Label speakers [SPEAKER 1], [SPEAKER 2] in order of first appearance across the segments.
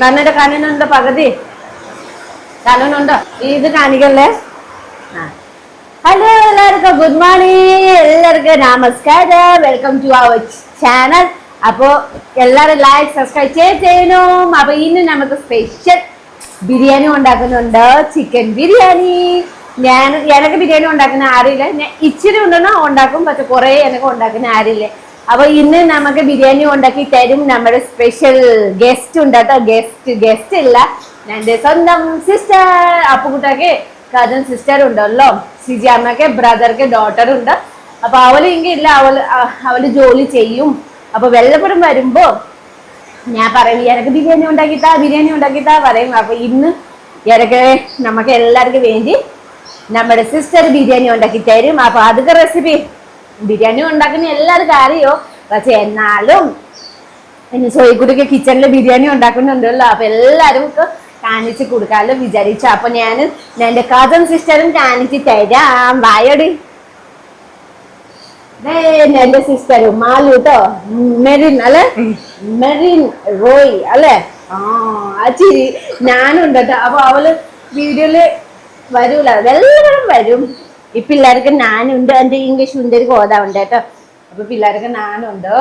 [SPEAKER 1] നന്നിട്ട് കാണുന്നുണ്ടോ പകുതി. കനനുണ്ടോ ഇത് കാണിക്കല്ലേ? ഹലോ എല്ലാവർക്കും. ഗുഡ് മോർണിംഗ് എല്ലാവർക്കും നമസ്കാരം. വെൽക്കം ടു അവർ ചാനൽ അപ്പോ എല്ലാവരും ലൈക്ക് സബ്സ്ക്രൈബ് ചെയ്യണം. അപ്പൊ ഇന്ന് നമുക്ക് സ്പെഷ്യൽ ബിരിയാണി ഉണ്ടാക്കുന്നുണ്ട്. ചിക്കൻ ബിരിയാണി. ഞാൻ എനക്ക് ബിരിയാണി ഉണ്ടാക്കുന്ന ആരില്ല ഞാൻ ഇച്ചിരി ഉണ്ടെന്നാ ഉണ്ടാക്കും. പക്ഷെ കുറെ എനക്ക് ഉണ്ടാക്കുന്ന അറിയില്ല അപ്പൊ ഇന്ന് നമുക്ക് ബിരിയാണി ഉണ്ടാക്കി തരും. നമ്മുടെ സ്പെഷ്യൽ ഗസ്റ്റ് ഉണ്ട് കേട്ടോ. ഗസ്റ്റ് ഗസ്റ്റ് ഇല്ല. എന്റെ സ്വന്തം സിസ്റ്റർ അപ്പുകുട്ടക്ക് കസിൻ സിസ്റ്റർ ഉണ്ടല്ലോ. സിജി അമ്മയ്ക്ക് ബ്രദർക്ക് ഡോട്ടർ ഉണ്ട്. അപ്പൊ അവൾ ഇല്ല അവൾ അവൾ ജോലി ചെയ്യും. അപ്പൊ വെള്ളപ്പുറം വരുമ്പോ ഞാൻ പറയും എനക്ക് ബിരിയാണി ഉണ്ടാക്കിത്താ ബിരിയാണി ഉണ്ടാക്കിത്താ പറയും. അപ്പൊ ഇന്ന് എനക്ക് നമുക്ക് എല്ലാവർക്കും വേണ്ടി നമ്മുടെ സിസ്റ്റർ ബിരിയാണി ഉണ്ടാക്കി തരും. അപ്പൊ അതൊക്കെ റെസിപ്പി ബിരിയാണി ഉണ്ടാക്കുന്ന എല്ലാവർക്കും അറിയോ പക്ഷെ എന്നാലും ഇനി സോയിക്കുട്ടിക്ക് കിച്ചണിൽ ബിരിയാണി ഉണ്ടാക്കുന്നുണ്ടല്ലോ. അപ്പൊ എല്ലാവരും ഒക്കെ കാണിച്ച് കൊടുക്കാമല്ലോ വിചാരിച്ചു. അപ്പൊ ഞാൻ എന്റെ കസൻ സിസ്റ്ററും കാണിച്ച് തരാം. വായടി. എന്റെ സിസ്റ്റർ മാലു കേട്ടോ മെറിൻ അല്ലെ? മെറിൻ റോയ് അല്ലെ? ആ ആ ചിരി ഞാനുണ്ട് കേട്ടോ അപ്പൊ അവൾ വീഡിയോയിൽ വരൂല. എല്ലാവരും വരും. ഈ പിള്ളേർക്ക് ഞാനുണ്ട് എന്റെ ഇംഗ്ലീഷ് ഉണ്ട് ഒരു കോത ഉണ്ട് കേട്ടോ. അപ്പൊ പിള്ളേർക്ക് ഞാനുണ്ട്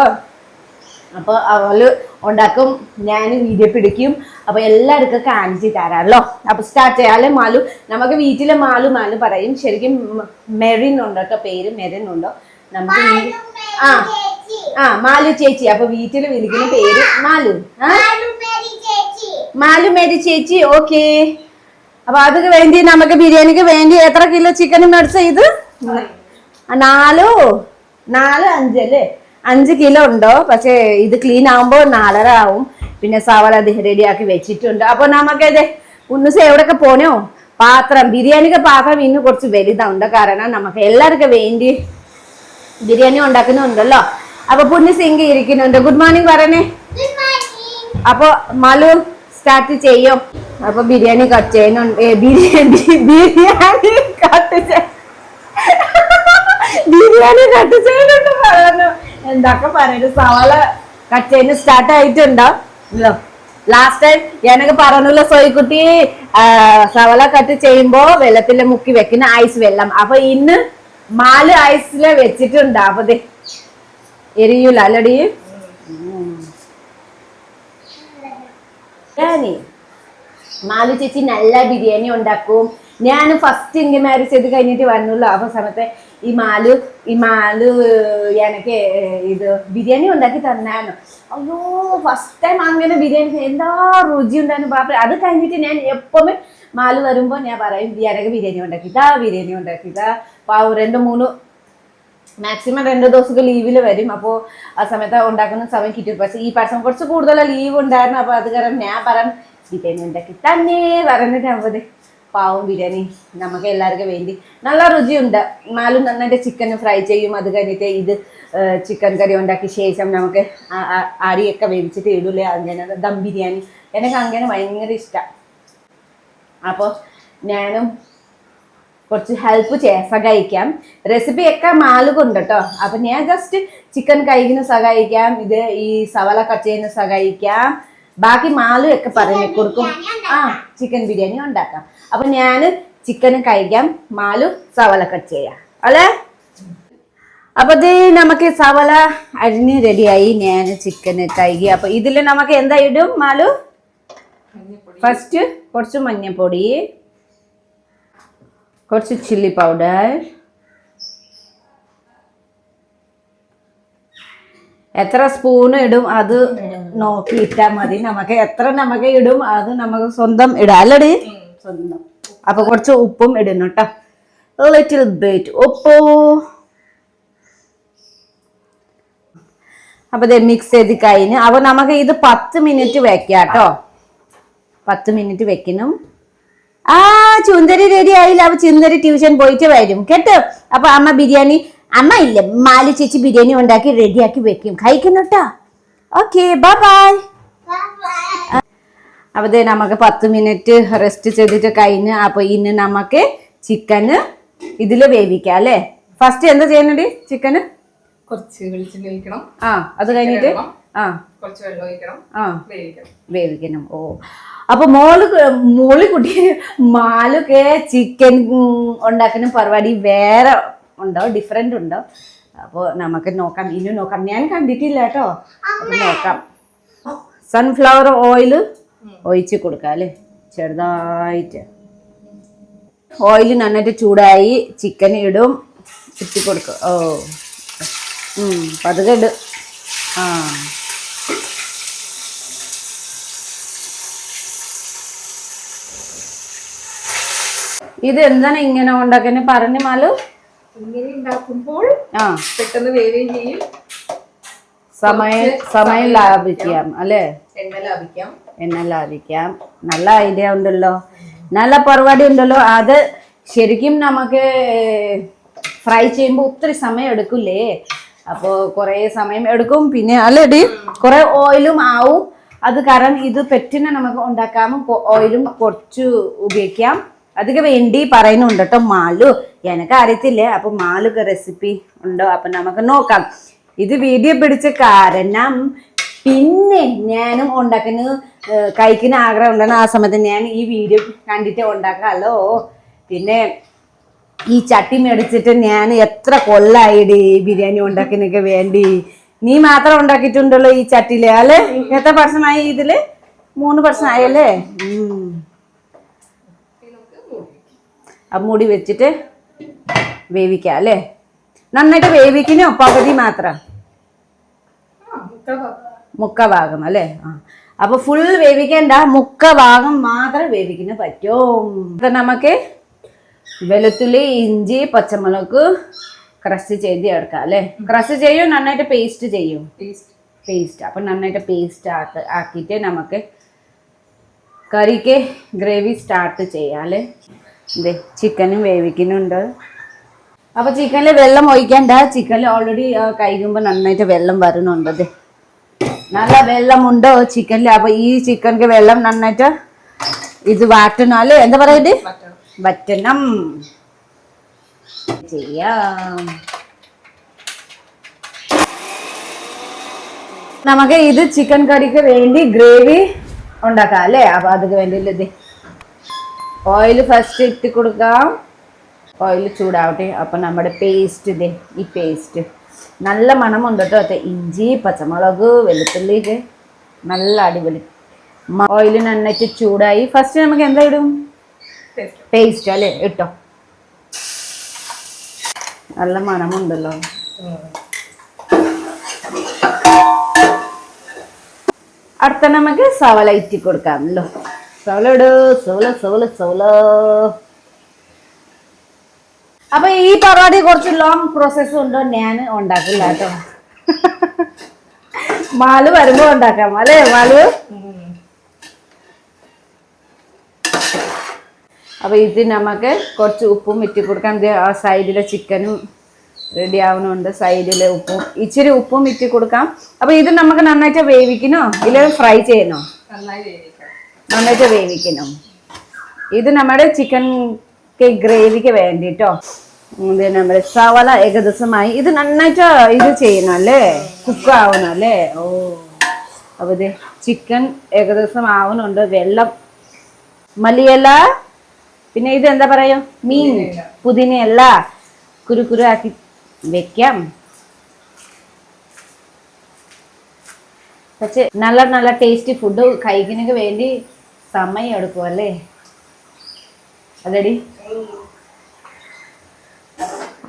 [SPEAKER 1] അപ്പൊ അവൾ ഉണ്ടാക്കും ഞാൻ വീഡിയോ പിടിക്കും. അപ്പൊ എല്ലാവർക്കും കാണിച്ചു തരാമല്ലോ. അപ്പൊ സ്റ്റാർട്ട് ചെയ്യാല്ലേ മാലു? നമുക്ക് വീട്ടിലെ മാലു മാലു പറയും. ശരിക്കും മെറിൻ ഉണ്ടോ കേട്ടോ പേര് മെറിൻ ഉണ്ടോ. നമുക്ക് ആ ആ മാലു ചേച്ചി. അപ്പൊ വീട്ടിൽ വിളിക്കുന്ന പേര് മാലു. ആ? മാലു മേരി ചേച്ചി. ഓക്കെ അപ്പൊ അത് വേണ്ടി നമുക്ക് ബിരിയാണിക്ക് വേണ്ടി എത്ര കിലോ ചിക്കൻ മേടിച്ച ഇത്? നാലോ? നാല് അഞ്ചല്ലേ അഞ്ച് കിലോ ഉണ്ടോ? പക്ഷേ ഇത് ക്ലീൻ ആവുമ്പോൾ നാലര ആവും. പിന്നെ സവാള അത് റെഡിയാക്കി വെച്ചിട്ടുണ്ട്. അപ്പൊ നമുക്കത് ഉണ്ണുസ എവിടെയൊക്കെ പോണോ? പാത്രം. ബിരിയാണിക്ക് പാത്രം ഇന്ന് കുറച്ച് വലുതുണ്ട്. കാരണം നമുക്ക് എല്ലാവർക്കും വേണ്ടി ബിരിയാണി ഉണ്ടാക്കുന്നുണ്ടല്ലോ. അപ്പൊ പുണ്യ സിംഗ് ഇരിക്കുന്നുണ്ട്. ഗുഡ് മോർണിംഗ് പറയണേ അപ്പൊ മലു സ്റ്റാർട്ട് ചെയ്യും. അപ്പൊ ബിരിയാണി കട്ട് ചെയ്യുന്നുണ്ട് ബിരിയാണി കട്ട് ബിരിയാണി കട്ട് ചെയ്യുന്നുണ്ട് പറയുന്നു എന്താക്ക പറയുന്നു സവാള കട്ട് ചെയ്യുന്ന സ്റ്റാർട്ട് ആയിട്ടുണ്ടോ? ലാസ്റ്റ് ടൈം ഞാനൊക്കെ പറഞ്ഞല്ലോ സോയിക്കുട്ടി സവാള കട്ട് ചെയ്യുമ്പോ വെള്ളത്തിൽ മുക്കി വെക്കുന്ന ഐസ് വെള്ളം. അപ്പൊ ഇന്ന് മാൽ ഐസിൽ വെച്ചിട്ടുണ്ട്. അപ്പൊ എരിയൂല അല്ലടി. ബിരിയാണി. മാലു ചേച്ചി നല്ല ബിരിയാണി ഉണ്ടാക്കും. ഞാൻ ഫസ്റ്റ് ഇങ്ങനെ മാരേജ് ചെയ്ത് കഴിഞ്ഞിട്ട് വന്നുള്ളൂ. അപ്പൊ സമയത്ത് ഈ മാലു ഈ മാലു എനിക്ക് ഇത് ബിരിയാണി ഉണ്ടാക്കി തന്നാണ് അയ്യോ ഫസ്റ്റ് ടൈം അങ്ങനെ ബിരിയാണി എന്താ രുചി ഉണ്ടായിരുന്നു പാപ്പ അത് കഴിഞ്ഞിട്ട് ഞാൻ എപ്പോഴും മാലു വരുമ്പോൾ ഞാൻ പറയും എനിക്ക് ബിരിയാണി ഉണ്ടാക്കിതാ ബിരിയാണി ഉണ്ടാക്കിതാ. രണ്ട് മൂന്ന് മാക്സിമം രണ്ട് ദിവസമൊക്കെ ലീവിൽ വരും. അപ്പോൾ ആ സമയത്ത് ഉണ്ടാക്കുന്ന സമയം കിട്ടും പക്ഷേ ഈ പാർസം കുറച്ച് കൂടുതൽ ലീവ് ഉണ്ടായിരുന്നു. അപ്പോൾ അത് കാരണം ഞാൻ പറഞ്ഞു ബിരിയാണി ഉണ്ടാക്കി തന്നെ പറഞ്ഞിട്ട് അമ്പത് പാവം ബിരിയാണി. നമുക്ക് എല്ലാവർക്കും വേണ്ടി നല്ല രുചിയുണ്ട്. എന്നാലും നന്നായിട്ട് ചിക്കൻ ഫ്രൈ ചെയ്യും. അത് കഴിഞ്ഞിട്ട് ഇത് ചിക്കൻ കറി ഉണ്ടാക്കിയ ശേഷം നമുക്ക് അരിയൊക്കെ വേവിച്ചിട്ട് ഇടൂലേ. അങ്ങനെ ദം ബിരിയാണി. എനിക്ക് അങ്ങനെ ഭയങ്കര ഇഷ്ടം. അപ്പോൾ ഞാനും കുറച്ച് ഹെൽപ്പ് ചെയ്യാം സഹായിക്കാം. റെസിപ്പി ഒക്കെ മാലുകൊണ്ട് കേട്ടോ അപ്പൊ ഞാൻ ജസ്റ്റ് ചിക്കൻ കഴിക്കുന്ന സഹായിക്കാം ഇത് ഈ സവല കട്ട് ചെയ്യുന്ന സഹായിക്കാം. ബാക്കി മാലു ഒക്കെ പറഞ്ഞു കൊടുക്കും. ആ ചിക്കൻ ബിരിയാണി ഉണ്ടാക്കാം. അപ്പൊ ഞാൻ ചിക്കൻ കഴിക്കാം മാലു സവല കട്ട് ചെയ്യാം. അല്ലേ? അപ്പൊ ഇത് നമുക്ക് സവല അരിഞ്ഞ് റെഡിയായി ഞാൻ ചിക്കൻ കഴുകി അപ്പൊ ഇതിൽ നമുക്ക് എന്താ ഇടും മാലു? ഫസ്റ്റ് കുറച്ച് മഞ്ഞൾപ്പൊടി കുറച്ച് ചില്ലി പൗഡർ എത്ര സ്പൂൺ ഇടും അത് നോക്കി ഇട്ടാ മതി. നമുക്ക് എത്ര നമുക്ക് ഇടും അത് നമുക്ക് സ്വന്തം ഇടാം. അല്ലടി? സ്വന്തം. അപ്പൊ കുറച്ച് ഉപ്പും ഇടുന്നു കേട്ടോ ലിറ്റിൽ ബിറ്റ് ഉപ്പ്. അപ്പൊ ഇത് മിക്സ് ചെയ്ത് കഴിഞ്ഞ്. അപ്പൊ നമുക്ക് ഇത് പത്ത് മിനിറ്റ് വെക്കാം കേട്ടോ പത്ത് മിനിറ്റ് വെക്കണം. ആ ചുന്ദരി റെഡി ആയില്ല. അപ്പൊ ചുന്ദരി ട്യൂഷൻ പോയിട്ട് വരും. കേട്ടോ? അപ്പൊ അമ്മ ബിരിയാണി അമ്മ ഇല്ല? മാലി ചേച്ചി ബിരിയാണി ഉണ്ടാക്കി റെഡിയാക്കി വെക്കും. കഴിക്കുന്നു കേട്ടോ ഓക്കെ ബൈ ബൈ അപ്പൊ ദേ നമുക്ക് പത്ത് മിനിറ്റ് റെസ്റ്റ് ചെയ്തിട്ട് കഴിഞ്ഞ് അപ്പൊ ഇന്ന് നമുക്ക് ചിക്കന് ഇതിൽ വേവിക്കാം അല്ലേ? ഫസ്റ്റ് എന്താ ചെയ്യണടി ചിക്കന്
[SPEAKER 2] കുറച്ച് വെളിച്ചെണ്ണ ഒഴിക്കണം.
[SPEAKER 1] ആ അത് കഴിഞ്ഞിട്ട്? ആ.
[SPEAKER 2] കുറച്ച് വെള്ളം ഒഴിക്കണം.
[SPEAKER 1] ആ.
[SPEAKER 2] വേവിക്കണം.
[SPEAKER 1] വേവിക്കണം. ഓ. അപ്പൊ മോൾ മോളി കുട്ടി മാലൊക്കെ ചിക്കൻ ഉണ്ടാക്കുന്ന പരിപാടി വേറെ ഉണ്ടോ? ഡിഫറെന്റ് ഉണ്ടോ? അപ്പോൾ നമുക്ക് നോക്കാം. ഇനി നോക്കാം. ഞാൻ കണ്ടിട്ടില്ല കേട്ടോ. അപ്പൊ നോക്കാം. സൺഫ്ലവർ ഓയിൽ ഒഴിച്ച് കൊടുക്കാം അല്ലേ? ചെറുതായിട്ട്. ഓയിൽ നന്നായിട്ട് ചൂടായി ചിക്കൻ ഇടും. ചുറ്റി കൊടുക്കും ഓ. ഉം, പതുക്കെ ഇടും. ആ. ഇത് എന്താണ് ഇങ്ങനെ ഉണ്ടാക്കുന്നത് പറഞ്ഞു മാലു.
[SPEAKER 2] ഇങ്ങനെ ഉണ്ടാക്കുമ്പോൾ
[SPEAKER 1] ആ.
[SPEAKER 2] പെട്ടെന്ന് വേവുകയും ചെയ്യും.
[SPEAKER 1] സമയം സമയം ലാഭിക്കാം അല്ലേ?
[SPEAKER 2] എണ്ണ ലാഭിക്കാം.
[SPEAKER 1] എണ്ണ ലാഭിക്കാം. നല്ല ഐഡിയ ഉണ്ടല്ലോ. നല്ല പരിപാടി ഉണ്ടല്ലോ. അത് ശരിക്കും നമുക്ക് ഫ്രൈ ചെയ്യുമ്പോൾ ഒത്തിരി സമയം എടുക്കൂലേ? അപ്പോൾ കുറേ സമയം എടുക്കും. പിന്നെ അല്ലെടി കുറേ ഓയിലും ആവും. അത് കാരണം ഇത് പെറ്റിനെ നമുക്ക് ഉണ്ടാക്കാമോ ഓയിലും കുറച്ച് ഉപയോഗിക്കാം. അതൊക്കെ വേണ്ടി പറയുന്നുണ്ട് കേട്ടോ മാലു എനക്ക് അറിയത്തില്ലേ അപ്പൊ മാലുക്ക് റെസിപ്പി ഉണ്ടോ? അപ്പൊ നമുക്ക് നോക്കാം. ഇത് വീഡിയോ പിടിച്ച കാരണം പിന്നെ ഞാനും ഉണ്ടാക്കുന്ന കഴിക്കുന്ന ആഗ്രഹം ഉണ്ടെന്ന് ആ സമയത്ത് ഞാൻ ഈ വീഡിയോ കണ്ടിട്ട് ഉണ്ടാക്കാമല്ലോ പിന്നെ ഈ ചട്ടി മേടിച്ചിട്ട് ഞാൻ എത്ര കൊല്ലായിടി ബിരിയാണി ഉണ്ടാക്കുന്നൊക്കെ വേണ്ടി. നീ മാത്രം ഉണ്ടാക്കിയിട്ടുണ്ടല്ലോ ഈ ചട്ടിയിൽ അല്ലേ? എത്ര പ്രശ്നമായി ഇതിൽ? മൂന്ന് പ്രശ്നമായല്ലേ മൂടി വെച്ചിട്ട് വേവിക്കാം അല്ലേ? നന്നായിട്ട് വേവിക്കണോ പകുതി മാത്രം? മുക്ക ഭാഗം അല്ലേ? ആ. അപ്പൊ ഫുൾ വേവിക്കേണ്ട മുക്ക ഭാഗം മാത്രം വേവിക്കുന്ന പറ്റും. നമുക്ക് വെളുത്തുള്ളി ഇഞ്ചി പച്ചമുളക് ക്രഷ് ചെയ്ത് എടുക്കാം അല്ലേ? ക്രഷ് ചെയ്യും നന്നായിട്ട് പേസ്റ്റ് ചെയ്യും. പേസ്റ്റ് അപ്പം നന്നായിട്ട് പേസ്റ്റ് ആക്കി ആക്കിയിട്ട് നമുക്ക് കറിക്ക് ഗ്രേവി സ്റ്റാർട്ട് ചെയ്യാം അല്ലേ? ഇതേ ചിക്കനും വേവിക്കുന്നുണ്ട്. അപ്പോൾ ചിക്കനിൽ വെള്ളം ഒഴിക്കണ്ട. ചിക്കനിൽ ഓൾറെഡി കഴിക്കുമ്പോൾ നന്നായിട്ട് വെള്ളം വരുന്നുണ്ട് ദേ. നല്ല വെള്ളമുണ്ട് ചിക്കനിൽ അപ്പോൾ ഈ ചിക്കനിക്ക് വെള്ളം നന്നായിട്ട് ഇത് വാട്ടണം. അല്ലേ? എന്താ പറയുന്നത്?
[SPEAKER 2] വറ്റണം.
[SPEAKER 1] ചെയ്യാം. നമുക്ക് ഇത് ചിക്കൻ കറിക്ക് വേണ്ടി ഗ്രേവി ഉണ്ടാക്കാം അല്ലേ? അപ്പൊ അതിന് വേണ്ടിയില്ലേ ഓയിൽ ഫസ്റ്റ് ഇട്ട് കൊടുക്കാം. ഓയിൽ ചൂടാവട്ടെ. അപ്പൊ നമ്മുടെ പേസ്റ്റ് ഇതേ ഈ പേസ്റ്റ് നല്ല മണമുണ്ട് കേട്ടോ അത്. ഇഞ്ചി പച്ചമുളക് വെളുത്തുള്ളി നല്ല അടിപൊളി. ഓയിൽ നന്നായിട്ട് ചൂടായി. ഫസ്റ്റ് നമുക്ക് എന്താ ഇടും. പേസ്റ്റ് അല്ലേ? ഇട്ടോ. നല്ല മണമുണ്ടല്ലോ. അടുത്ത നമുക്ക് സവല ഇറ്റി കൊടുക്കാമല്ലോ സവള ഇട് സവള സവള സവള അപ്പൊ ഈ പരിപാടി കുറച്ച് ലോങ് പ്രോസസ് ഉണ്ടോ? ഞാൻ ഉണ്ടാക്കില്ല കേട്ടോ. മാൽ വരുമ്പോ ഉണ്ടാക്കാം. അല്ലേ
[SPEAKER 2] മാൽ.
[SPEAKER 1] അപ്പൊ ഇത് നമുക്ക് കുറച്ച് ഉപ്പും ഇറ്റി കൊടുക്കാം. ദേ ആ സൈഡിലെ ചിക്കനും റെഡി ആവുന്നുണ്ട്. സൈഡിലെ ഉപ്പും. ഇച്ചിരി ഉപ്പും ഇറ്റി കൊടുക്കാം. അപ്പൊ ഇത് നമുക്ക് നന്നായിട്ട് വേവിക്കണോ? ഇല്ല ഫ്രൈ ചെയ്യണോ?
[SPEAKER 2] നന്നായി
[SPEAKER 1] നന്നായിട്ട് വേവിക്കണം. ഇത് നമ്മുടെ ചിക്കൻ ഗ്രേവിക്ക് വേണ്ടിട്ടോ. ഇത് നമ്മുടെ സവാള ഏകദേശമായി ഇത് നന്നായിട്ട് ഇത് ചെയ്യണം അല്ലേ? കുക്ക് ആവണം അല്ലേ? ഓ. അപ്പൊ ഇത് ചിക്കൻ ഏകദേശം ആവുന്നുണ്ട് വെള്ളം മല്ലിയല്ല പിന്നെ ഇത് എന്താ പറയാ? മീൻ
[SPEAKER 2] പുതിനയില.
[SPEAKER 1] പുതിനയല്ല കുരു കുരു ആക്കി വെക്കാം. പക്ഷെ നല്ല നല്ല ടേസ്റ്റി ഫുഡ് കഴിക്കുന്നതിന് വേണ്ടി സമയം എടുക്കും അല്ലേ? അതെടി.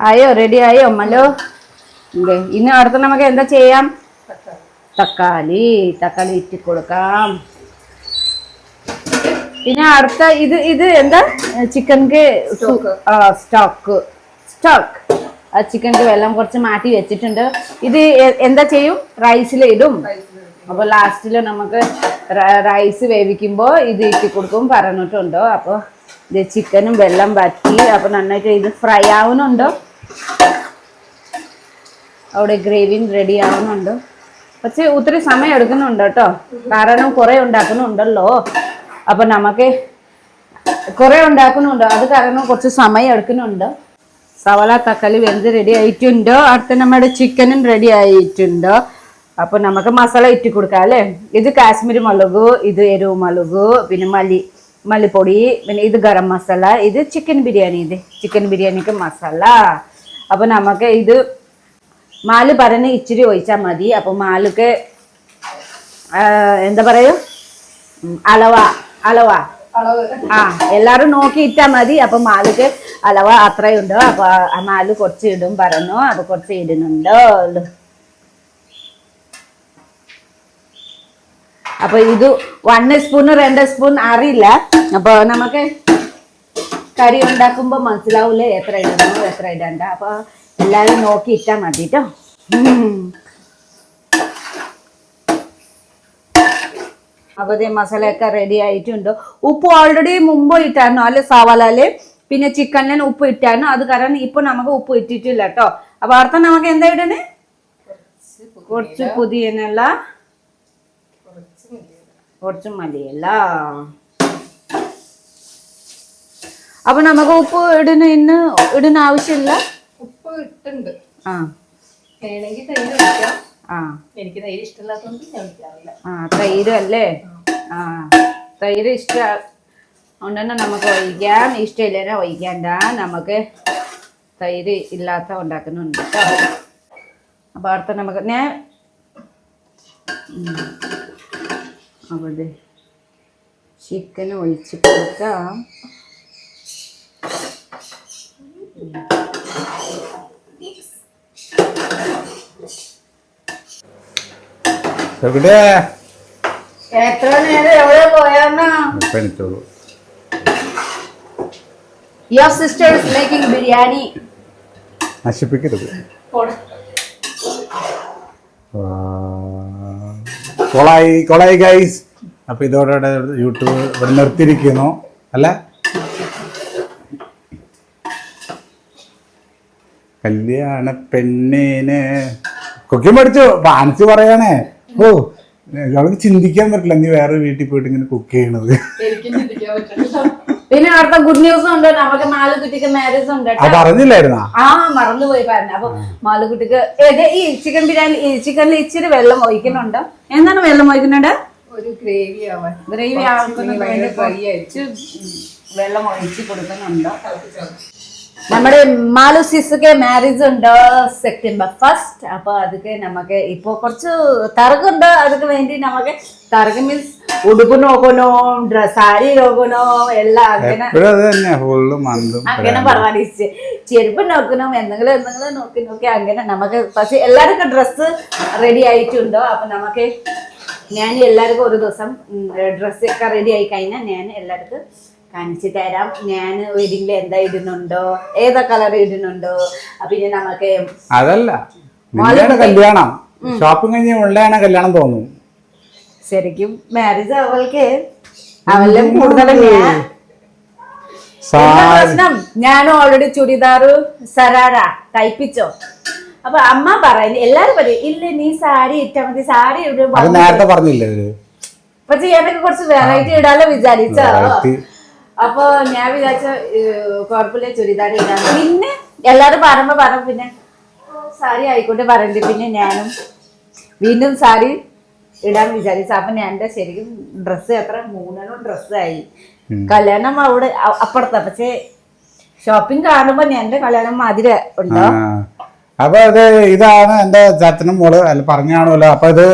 [SPEAKER 1] ആയോ? റെഡി ആയോ മല്ലോ ഇന്ന് ഇനി അടുത്ത നമുക്ക് എന്താ ചെയ്യാം?
[SPEAKER 2] തക്കാളി.
[SPEAKER 1] തക്കാളി ഇറ്റി കൊടുക്കാം. പിന്നെ അടുത്ത ഇത് ഇത് എന്താ? ചിക്കൻക്ക്. സ്റ്റോക്ക് സ്റ്റോക്ക് ആ ചിക്കൻക്ക് വെള്ളം കുറച്ച് മാറ്റി വെച്ചിട്ടുണ്ട്. ഇത് എന്താ ചെയ്യും? റൈസിൽ ഇടും. അപ്പോൾ ലാസ്റ്റിൽ നമുക്ക് റൈസ് വേവിക്കുമ്പോൾ ഇത് ഇട്ടി കൊടുക്കും പറഞ്ഞിട്ടുണ്ടോ? അപ്പോൾ ഇത് ചിക്കനും വെള്ളം വറ്റി അപ്പോൾ നന്നായിട്ട് ഇത് ഫ്രൈ ആവുന്നുണ്ടോ? അവിടെ ഗ്രേവിയും റെഡി ആവുന്നുണ്ട്? പക്ഷേ ഒത്തിരി സമയം എടുക്കുന്നുണ്ട് കേട്ടോ. കാരണം കുറേ ഉണ്ടാക്കുന്നുണ്ടല്ലോ. അപ്പോൾ നമുക്ക് കുറേ ഉണ്ടാക്കുന്നുണ്ട്. അത് കാരണം കുറച്ച് സമയം എടുക്കുന്നുണ്ട്. സവള തക്കാളി വെന്ത് റെഡി ആയിട്ടുണ്ടോ? അടുത്ത നമ്മുടെ ചിക്കനും റെഡി ആയിട്ടുണ്ടോ? അപ്പൊ നമുക്ക് മസാല ഇറ്റി കൊടുക്കാം അല്ലേ? ഇത് കാശ്മീരി മുളക് ഇത് എരിവ് മുളക് പിന്നെ മല്ലി മല്ലിപ്പൊടി പിന്നെ ഇത് ഗരം മസാല ഇത് ചിക്കൻ ബിരിയാണി ഇത് ചിക്കൻ ബിരിയാണിക്ക് മസാല അപ്പൊ നമുക്ക് ഇത് മാൽ പറഞ്ഞ് ഇച്ചിരി ഒഴിച്ചാൽ മതി. അപ്പൊ മാലുക്ക് എന്താ പറയൂ? അളവ അളവ. ആ എല്ലാരും നോക്കി ഇട്ടാ മതി. അപ്പൊ മാലുക്ക് അളവ അത്രയുണ്ടോ. അപ്പൊ ആ മാൽ കുറച്ച് ഇടും പറഞ്ഞു അപ്പൊ കുറച്ച് ഇടുന്നുണ്ടോ? അപ്പൊ ഇത് വൺ സ്പൂൺ രണ്ട് സ്പൂൺ അറിയില്ല. അപ്പൊ നമുക്ക് കറി ഉണ്ടാക്കുമ്പോ മനസ്സിലാവൂലേ എത്ര ഇടണോ എത്ര ഇടണ്ട. അപ്പൊ എല്ലാരും നോക്കി ഇട്ടാ മതി കേട്ടോ അപ്പൊ ദേ മസാലയൊക്കെ റെഡി ആയിട്ടുണ്ട്. ഉപ്പ് ഓൾറെഡി മുമ്പ് ഇട്ടായിരുന്നു അല്ലെ സവാളയിൽ? പിന്നെ ചിക്കനിൽ ഉപ്പ് ഇട്ടായിരുന്നു. അത് കാരണം ഇപ്പൊ നമുക്ക് ഉപ്പ് ഇട്ടിട്ടില്ല കേട്ടോ അപ്പൊ അർത്ഥം നമുക്ക് എന്താ ഇടണേ? കുറച്ച് പുതിയനല്ല
[SPEAKER 2] മല്ലിയില.
[SPEAKER 1] കുറച്ച് മതിയല്ല. അപ്പൊ നമുക്ക് ഉപ്പ് ഇടുന്ന ഇന്ന് ഇടുന്ന ആവശ്യമില്ല?
[SPEAKER 2] ഉപ്പ് ഇട്ടുണ്ട്.
[SPEAKER 1] ആ.
[SPEAKER 2] വേണമെങ്കിൽ തൈര് ഒഴിക്കാം.
[SPEAKER 1] ആ.
[SPEAKER 2] എനിക്ക് തൈര് ഇഷ്ടമില്ലാത്തതുകൊണ്ട് ഞാൻ ഒഴിക്കാറില്ല.
[SPEAKER 1] ആ തൈര് അല്ലേ? ആ. തൈര് ഇഷ്ട ഉണ്ടെന്ന് നമുക്ക് ഒഴിക്കാം. ഇഷ്ടമില്ല ഒഴിക്കണ്ട. നമുക്ക് തൈര് ഇല്ലാത്ത ഉണ്ടാക്കുന്നുണ്ട് കേട്ടോ. അപ്പോൾ അടുത്ത നമുക്ക് ഞാൻ. അവിടെ ചിക്കൻ ഒഴിച്ച് കൊടുക്കാം. എത്ര നേരം എവിടെ പോയാന്നാ?
[SPEAKER 3] നശിപ്പിക്കരുത്.
[SPEAKER 2] പോടാ.
[SPEAKER 3] കൊളായി കൊളായി ഗൈസ് അപ്പൊ ഇതോടെ യൂട്യൂബ് ഇവിടെ നിർത്തിയിരിക്കുന്നു. അല്ല? കല്യാണ പെണ്ണിന്. കുക്കിംഗ് പഠിച്ചു. വാണിച്ച് പറയണേ ഓ അവൾക്ക് ചിന്തിക്കാൻ പറ്റില്ല. നീ വേറെ വീട്ടിൽ പോയിട്ട് ഇങ്ങനെ കുക്ക് ചെയ്യണത്.
[SPEAKER 1] പിന്നെ അടുത്ത ഗുഡ് ന്യൂസ് ഉണ്ട്. നമുക്ക് മാലുകുട്ടിക്ക് മാരേജ് ഉണ്ട്.
[SPEAKER 3] പറഞ്ഞില്ലായിരുന്നാ?
[SPEAKER 1] ആ മറന്നുപോയി പറഞ്ഞു. അപ്പൊ മാലുകുട്ടിക്ക് ഏത് ഈ ചിക്കൻ ബിരിയാണി ഈ ചിക്കനിൽ ഇച്ചിരി വെള്ളം ഒഴിക്കുന്നുണ്ട്. എന്താണ് വെള്ളം ഒഴിക്കുന്നുണ്ട്?
[SPEAKER 2] ഒരു ഗ്രേവി ആവാൻ.
[SPEAKER 1] ഗ്രേവി
[SPEAKER 2] ആവുന്നതിന്
[SPEAKER 1] വേണ്ടി വെള്ളം ഒഴിച്ച് കൊടുക്കുന്നുണ്ട്. നമ്മുടെ മാലു സിസുക്ക് മാരേജ് ഉണ്ട് സെപ്റ്റംബർ ഫസ്റ്റ് അപ്പൊ അതൊക്കെ നമുക്ക് ഇപ്പൊ കുറച്ച് തറകുണ്ട് അതൊക്കെ വേണ്ടി നമുക്ക് തർക്ക മീൻസ് ഉടുപ്പ് നോക്കണോ സാരി നോക്കണോ എല്ലാം അങ്ങനെ അങ്ങനെ പറയാനിച്ച് ചെരുപ്പ് നോക്കണോ എന്തെങ്കിലും എന്തെങ്കിലും നോക്കി നോക്കി അങ്ങനെ നമുക്ക് പക്ഷെ എല്ലാവർക്കും ഡ്രസ്സ് റെഡി ആയിട്ടുണ്ടോ? അപ്പൊ നമുക്ക് ഞാൻ എല്ലാവർക്കും ഒരു ദിവസം ഡ്രസ്സൊക്കെ റെഡി ആയി കഴിഞ്ഞാൽ ഞാൻ എല്ലാവർക്കും കാണിച്ചു തരാം. ഞാൻ വീടിന് എന്താ ഇടുന്നുണ്ടോ? ഏതാ കളർ ഇടുന്നുണ്ടോ? പിന്നെ നമുക്ക്
[SPEAKER 3] അതല്ല. നിങ്ങളുടെ കല്യാണം. ഷോപ്പിംഗ് കഴിഞ്ഞ് ഉള്ളതാണ് കല്യാണം തോന്നുന്നു.
[SPEAKER 1] ശരിക്കും മാരേജ് അവൾക്ക് അവളുടെ കൂടുതലും ഞാൻ പ്രശ്നം? ഞാൻ ഓൾറെഡി ചുരിദാറ് സരാര തയ്പ്പിച്ചോ? അപ്പൊ അമ്മ പറയുന്നു എല്ലാരും പറയും ഇല്ല നീ സാരി ഇട്ടാ മതി. സാരി
[SPEAKER 3] നേരത്തെ പറഞ്ഞില്ലേ
[SPEAKER 1] പക്ഷെ ഏതൊക്കെ കുറച്ച് വെറൈറ്റി ഇടാലോ വിചാരിച്ചോ. അപ്പൊ ഞാൻ വിചാരിച്ച കുഴപ്പമില്ല ചുരിദാർ ഇടാൻ പിന്നെ എല്ലാരും പറയുമ്പോ പറഞ്ഞു പിന്നെ. സാരി ആയിക്കോട്ടെ പറയണ്ട് പിന്നെ ഞാനും വീണ്ടും സാരി ഇടാൻ വിചാരിച്ചു. അപ്പൊ ഞാൻ എന്റെ ശരിക്കും ഡ്രസ്സ് എത്ര? മൂന്നെണ്ണം ഡ്രസ്സായി കല്യാണം അവിടെ അപ്പുറത്ത. പക്ഷേ ഷോപ്പിംഗ് കാണുമ്പോ എന്റെ കല്യാണം മാതിര ഉണ്ടോ.
[SPEAKER 3] അപ്പൊ ഇത് ഇതാണ് എന്റെ ചാച്ചനും മോൾ. അല്ല പറഞ്ഞാണല്ലോ അപ്പൊ ഇത്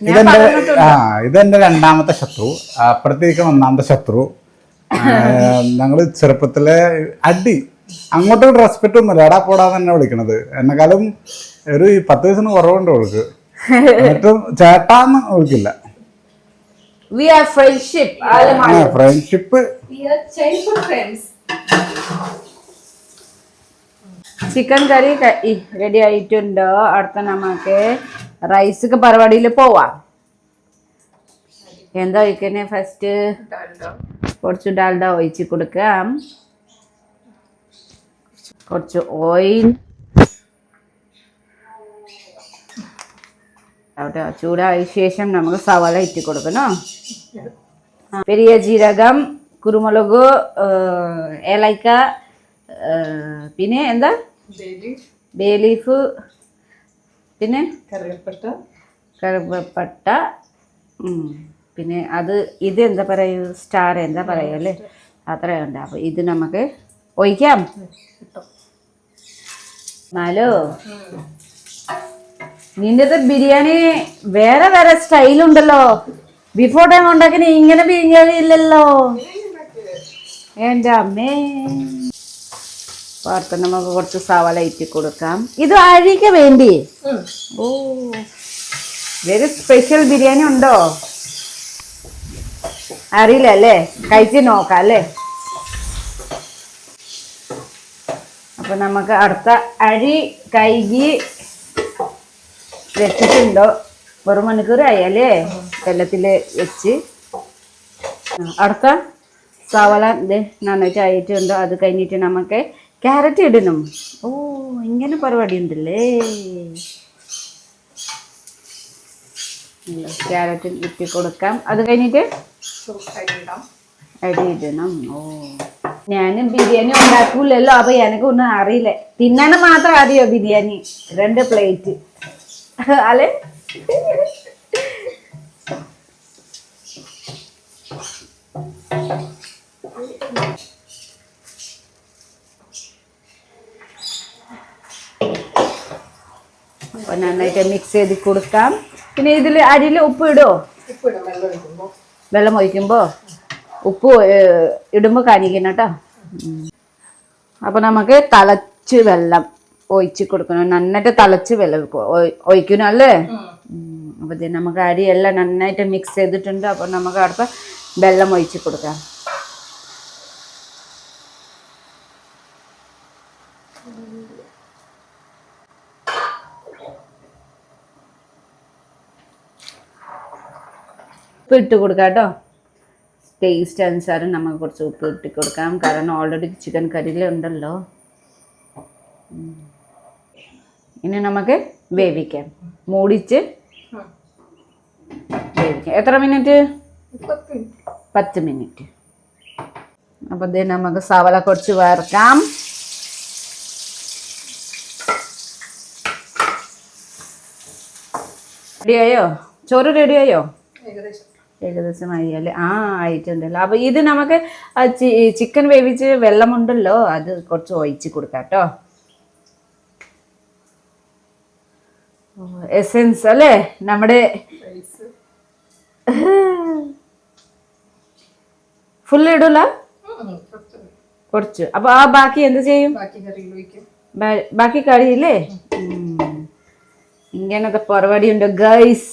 [SPEAKER 3] ഇതെന്റെ ആ ഇതെന്റെ രണ്ടാമത്തെ ശത്രു. അപ്പുറത്തേക്ക് ഒന്നാമത്തെ ശത്രു. ഞങ്ങൾ ചെറുപ്പത്തിലെ അടി അങ്ങോട്ടൊരു റെസ്പെക്റ്റ് ഒന്നുമില്ല. എടാ പോടാ തന്നെ വിളിക്കണത്. എന്നെക്കാളും ഒരു പത്ത് വയസ്സിന് കുറവുണ്ട് അവൾക്ക് എന്നിട്ടും ചേട്ടാന്ന് വിളിക്കില്ല
[SPEAKER 1] we are friendship
[SPEAKER 3] friendship
[SPEAKER 2] We are childhood friends.
[SPEAKER 1] Chicken curry ready ആയിട്ടുണ്ട്. അടുത്ത നമുക്ക് റൈസ് പരിപാടിയിൽ പോവാം. എന്താ ഒഴിക്കണേ ഫസ്റ്റ്. കുറച്ച് ഡാൽഡ ഒഴിച്ച് കൊടുക്കാം. കുറച്ച് ഓയിൽ. അവിടെ ചൂടായ ശേഷം നമുക്ക് സവാള ഇട്ട് കൊടുക്കണം. പെരിയ ജീരകം കുരുമുളക് ഏലയ്ക്ക പിന്നെ എന്താ? ബേലീഫ് പിന്നെ?
[SPEAKER 2] കറുകപ്പട്ട
[SPEAKER 1] കറുവപ്പട്ട. ഉം. പിന്നെ അത് ഇത് എന്താ പറയൂ? സ്റ്റാർ എന്താ പറയുക അല്ലേ? അത്രയുണ്ട് അപ്പോൾ ഇത് നമുക്ക് ഒഴിക്കാം. നാലോ നിന്റെ ബിരിയാണി വേറെ വേറെ സ്റ്റൈലുണ്ടല്ലോ ബിഫോർ ടൈം ഉണ്ടാക്കിന് ഇങ്ങനെ ബിരിയാണി ഇല്ലല്ലോ എന്റെ അമ്മേ. വാർത്ത നമുക്ക് കുറച്ച് സവാള ഇറ്റി കൊടുക്കാം. ഇത് അഴിക്ക് വേണ്ടി. ഓ. വെരി സ്പെഷ്യൽ ബിരിയാണി ഉണ്ടോ? അറിയില്ല അല്ലേ കഴിച്ച് നോക്കാം അല്ലേ അപ്പൊ നമുക്ക് അടുത്ത അരി കൈകി വെച്ചിട്ടുണ്ടോ. ഒരു മണിക്കൂറായി അല്ലേ വെള്ളത്തിൽ വെച്ച്. അടുത്ത സവള ഇത് നന്നായിട്ട് ആയിട്ടുണ്ടോ അത് കഴിഞ്ഞിട്ട് നമുക്ക് ക്യാരറ്റ് ഇടണം. ഓ ഇങ്ങനെ പരിപാടി ഉണ്ടല്ലേ? ക്യാരറ്റ് ഇട്ടി കൊടുക്കാം. അത് കഴിഞ്ഞിട്ട്
[SPEAKER 2] അരിയിടാം.
[SPEAKER 1] ഓ. ഞാനും ബിരിയാണി ഉണ്ടാക്കൂലല്ലോ അപ്പൊ എനക്കൊന്നും അറിയില്ല. തിന്നാൻ മാത്രം അറിയോ ബിരിയാണി രണ്ട് പ്ലേറ്റ്. അല്ലെ? നന്നായിട്ട് മിക്സ് ചെയ്ത് കൊടുക്കാം. പിന്നെ ഇതിൽ അരിയിൽ ഉപ്പ് ഇടോ?
[SPEAKER 2] ഉപ്പിടും വെള്ളം ഒഴിക്കുമ്പോൾ
[SPEAKER 1] വെള്ളം ഒഴിക്കുമ്പോൾ ഉപ്പ് ഇടുമ്പോൾ കാണിക്കണം കേട്ടോ. അപ്പോൾ നമുക്ക് തിളച്ച് വെള്ളം ഒഴിച്ച് കൊടുക്കണം. നന്നായിട്ട് തിളച്ച് വെള്ളം ഒഴി- ഒഴിക്കണം അല്ലേ? അപ്പോൾ നമുക്ക് അരിയെല്ലാം നന്നായിട്ട് മിക്സ് ചെയ്തിട്ടുണ്ട്. അപ്പോൾ നമുക്ക് അടുത്ത വെള്ളം ഒഴിച്ച് കൊടുക്കാം. ഉപ്പ് ഇട്ട് കൊടുക്കാം കേട്ടോ. ടേസ്റ്റ് അനുസരിച്ച് നമുക്ക് കുറച്ച് ഉപ്പ് ഇട്ട് കൊടുക്കാം കാരണം ഓൾറെഡി ചിക്കൻ കറിയിലുണ്ടല്ലോ. ഇനി നമുക്ക് വേവിക്കാം. മൂടിച്ച് വേവിക്കാം. എത്ര മിനിറ്റ്?
[SPEAKER 2] പത്ത്
[SPEAKER 1] മിനിറ്റ്. അപ്പോൾ ഇത് നമുക്ക് സവള കുറച്ച് വറുക്കാം. റെഡിയായോ ചോറ് റെഡിയായോ
[SPEAKER 2] ഏകദേശം.
[SPEAKER 1] ഏകദേശം അയ്യല്ലേ ആ ആയിട്ടുണ്ടല്ലോ. അപ്പൊ ഇത് നമുക്ക് ചിക്കൻ വേവിച്ച് വെള്ളമുണ്ടല്ലോ അത് കുറച്ച് ഒഴിച്ച് കൊടുക്കാം കേട്ടോ. എസെൻസ് അല്ലേ? നമ്മുടെ ഫുൾ ഇടൂല?
[SPEAKER 2] കുറച്ച്.
[SPEAKER 1] അപ്പൊ ആ ബാക്കി എന്ത് ചെയ്യും?
[SPEAKER 2] ബാക്കി
[SPEAKER 1] കറിയില്ലേ. ഇങ്ങനത്തെ പരിപാടി ഉണ്ട് ഗൈസ്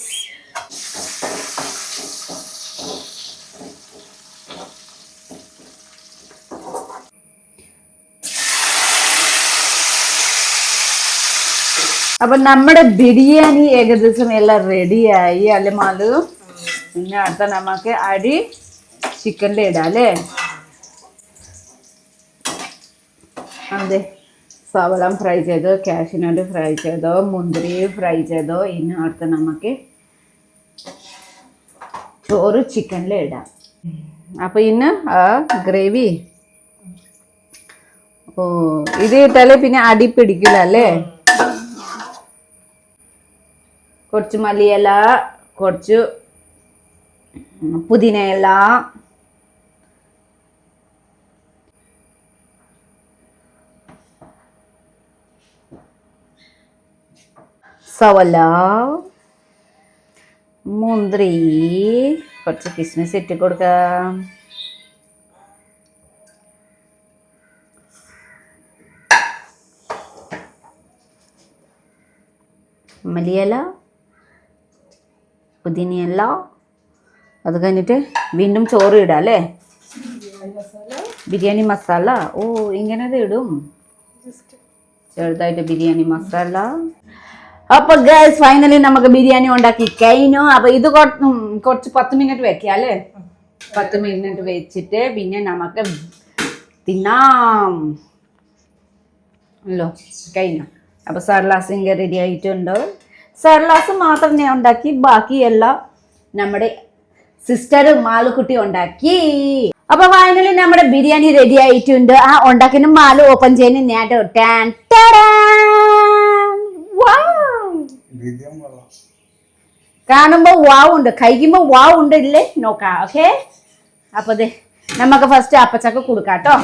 [SPEAKER 1] അപ്പൊ നമ്മുടെ ബിരിയാണി ഏകദേശം എല്ലാം റെഡിയായി. അല്ലെ മാലു പിന്നെ അടുത്ത നമുക്ക് അരി ചിക്കന്റെ ഇടാം അല്ലേ? അതെ. സവളം ഫ്രൈ ചെയ്തോ കാഷ്യൂനട്ട് ഫ്രൈ ചെയ്തോ മുന്തിരി ഫ്രൈ ചെയ്തോ ഇനി അടുത്ത നമുക്ക് ചോറ് ചിക്കനിൽ ഇടാം. അപ്പോൾ ഇന്ന് ഗ്രേവി. ഓ ഇത് ഇട്ടാലേ പിന്നെ അടി പിടിക്കില്ല അല്ലേ? കുറച്ച് മല്ലിയില കുറച്ച് പുതിനയില സവല മുന്തിരി കുറച്ച് കിസ്മിസ് ഇട്ട് കൊടുക്കാം. മല്ലിയില പുതിനയില അത് കഴിഞ്ഞിട്ട് വീണ്ടും ചോറ് ഇടാം അല്ലേ? ബിരിയാണി മസാല. ഓ ഇങ്ങനെ ഇടും. ചെറുതായിട്ട് ബിരിയാണി മസാല. അപ്പൊ ഗേൾസ് ഫൈനലി നമുക്ക് ബിരിയാണി ഉണ്ടാക്കി കഴിഞ്ഞു. അപ്പൊ ഇത് കുറച്ച് പത്ത് മിനിറ്റ് വെക്കാം അല്ലേ? പത്ത് മിനിറ്റ് വെച്ചിട്ട് പിന്നെ നമുക്ക് തിന്നാം. അല്ലോ കഴിഞ്ഞു. അപ്പൊ സർലാസ് ഇങ്ങനെ റെഡി ആയിട്ടുണ്ട്. സർലാസ് മാത്രം ഞാൻ ഉണ്ടാക്കി. ബാക്കിയെല്ലാം നമ്മുടെ സിസ്റ്റർ മാലുക്കുട്ടി ഉണ്ടാക്കി. അപ്പൊ ഫൈനലി നമ്മുടെ ബിരിയാണി റെഡി ആയിട്ടുണ്ട്. ആ ഉണ്ടാക്കിന് മാൽ ഓപ്പൺ ചെയ്യുന്ന. ഞാൻ ടാൻ. കാണുമ്പോ വാവ് ഉണ്ട്. കഴിക്കുമ്പോ വാവ് ഉണ്ട് ഇല്ലേ? നോക്കാം ഓക്കെ അപ്പൊ നമുക്ക് ഫസ്റ്റ് അപ്പച്ചക്ക കൊടുക്കാട്ടോ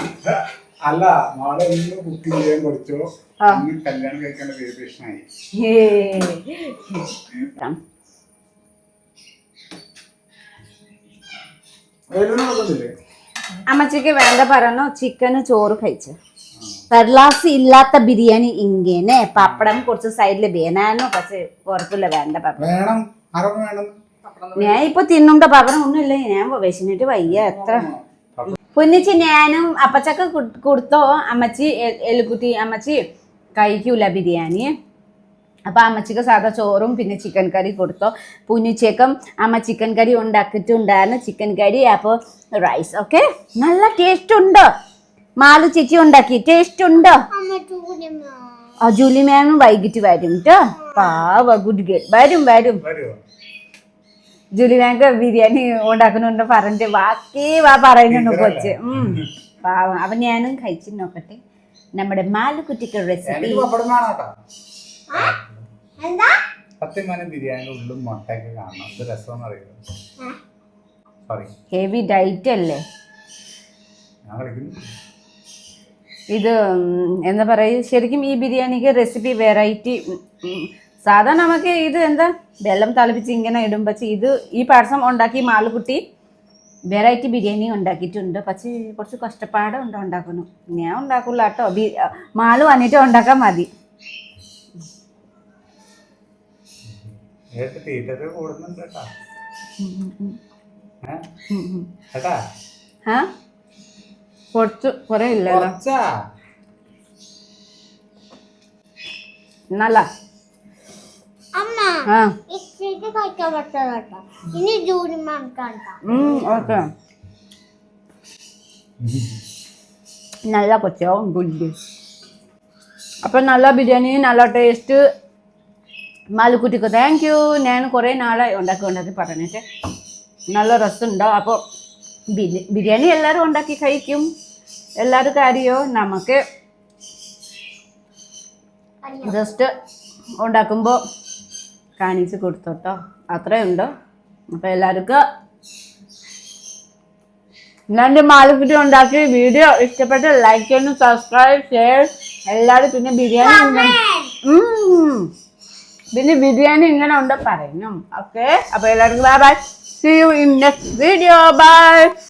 [SPEAKER 3] അല്ല നാളെ ഇന്ന് കുക്കിംഗ് ചെയ്യാൻ പഠിച്ചോ. ഇന്ന് കല്യാണം കഴിക്കേണ്ട വേലൂരിനൊക്കെ
[SPEAKER 1] അമ്മച്ചിക്ക് വേണ്ട പറഞ്ഞു? ചിക്കന് ചോറ് കഴിച്ചു. കടലാസ് ഇല്ലാത്ത ബിരിയാണി ഇങ്ങനെ. പപ്പടം കുറച്ച് സൈഡിൽ വേനാനോ പക്ഷെ പുറത്തുള്ള വേണ്ട പപ്പടം.
[SPEAKER 3] വേണം. വേണം?
[SPEAKER 1] ഞാൻ ഇപ്പൊ തിന്നുണ്ട പപ്പടം ഒന്നുമില്ല. ഞാൻ വിശന്നിട്ട് വയ്യ. എത്ര? പൊന്നിച്ച് ഞാനും അപ്പച്ചക്ക കൊടുത്തോ? അമ്മച്ചി എലുക്കുട്ടി അമ്മച്ചി കഴിക്കൂല ബിരിയാണി. അപ്പൊ അമ്മച്ചിക്ക് സാധാ ചോറും പിന്നെ ചിക്കൻ കറി കൊടുത്തോ. പുന്നിച്ചേക്കം അമ്മ ചിക്കൻ കറി ഉണ്ടാക്കിയിട്ടുണ്ടായിരുന്നു ചിക്കൻ കറി അപ്പോൾ റൈസ് ഓക്കെ നല്ല ടേസ്റ്റ് ഉണ്ടോ. മാലു ചേച്ചി ഉണ്ടാക്കി ടേസ്റ്റ് ഉണ്ടോ. ആ ജൂലി മാമും വൈകിട്ട് വരും കേട്ടോ പാവ ഗുഡ് ഗേൾ വരും. വരും.
[SPEAKER 3] വരുമോ
[SPEAKER 1] ജൂലി മാക്ക് ബിരിയാണി ഉണ്ടാക്കുന്നുണ്ട് പറഞ്ഞിട്ട്. ബാക്കി വാ പറയുന്നുണ്ട് കൊച്ച്. ഉം. പാവം. അപ്പൊ ഞാനും കഴിച്ചു നോക്കട്ടെ. നമ്മുടെ മാലുക്കുട്ടിക്ക് റെസിപ്പി
[SPEAKER 3] എനിക്ക് പപ്പടം വേണം കേട്ടോ. സത്യം പറഞ്ഞ ബിരിയാണി ഉള്ളും മുട്ടയൊക്കെ കാണണം. ഇത് രസം അറിയുമോ സോറി
[SPEAKER 1] ഹെവി ഡയറ്റ് അല്ലേ? ഇത് എന്താ പറയുക ശരിക്കും ഈ ബിരിയാണിക്ക് റെസിപ്പി വെറൈറ്റി സാധാ നമുക്ക് ഇത് എന്താ? വെള്ളം തിളപ്പിച്ച് ഇങ്ങനെ ഇടും പക്ഷേ ഇത് ഈ പായസം ഉണ്ടാക്കി മാളുകുട്ടി വെറൈറ്റി ബിരിയാണി ഉണ്ടാക്കിയിട്ടുണ്ട്. പക്ഷേ കുറച്ച് കഷ്ടപ്പാടുണ്ട് ഉണ്ടാക്കുന്നു ഞാൻ ഉണ്ടാക്കില്ല കേട്ടോ. ബി മാൽ വന്നിട്ട് ഉണ്ടാക്കാൻ മതി. കുറച്ച് കുറേ ഇല്ലല്ലോ. നല്ല
[SPEAKER 4] അമ്മ ഇച്ചിരി കഴിക്കാൻ പറ്റുന്ന കേട്ടോ? ഇനി ജൂലി
[SPEAKER 1] ഓക്കെ. നല്ല കൊച്ചോ ഗുഡ് അപ്പം നല്ല ബിരിയാണി നല്ല ടേസ്റ്റ് മാലുക്കുട്ടിക്ക് താങ്ക് യു ഞാൻ കുറേ നാളായി ഉണ്ടാക്കി ഉണ്ടാക്കി പറഞ്ഞിട്ട്. നല്ല രസമുണ്ടോ. അപ്പോൾ ബിരി ബിരിയാണി എല്ലാരും ഉണ്ടാക്കി കഴിക്കും. എല്ലാരും കാര്യോ? നമുക്ക് ജസ്റ്റ് ഉണ്ടാക്കുമ്പോൾ കാണിച്ച് കൊടുത്തോട്ടോ. അത്രേ ഉണ്ടോ അപ്പോൾ എല്ലാവർക്കും ഞാൻ മാലക്കുട്ടി ഉണ്ടാക്കി വീഡിയോ ഇഷ്ടപ്പെട്ട് ലൈക്ക് ചെയ്യണം സബ്സ്ക്രൈബ് ഷെയർ എല്ലാവരും പിന്നെ ബിരിയാണി. പിന്നെ ബിരിയാണി ഇങ്ങനെ ഉണ്ട് പറയണം. ഓക്കെ അപ്പോൾ എല്ലാവർക്കും bye bye see you in next video bye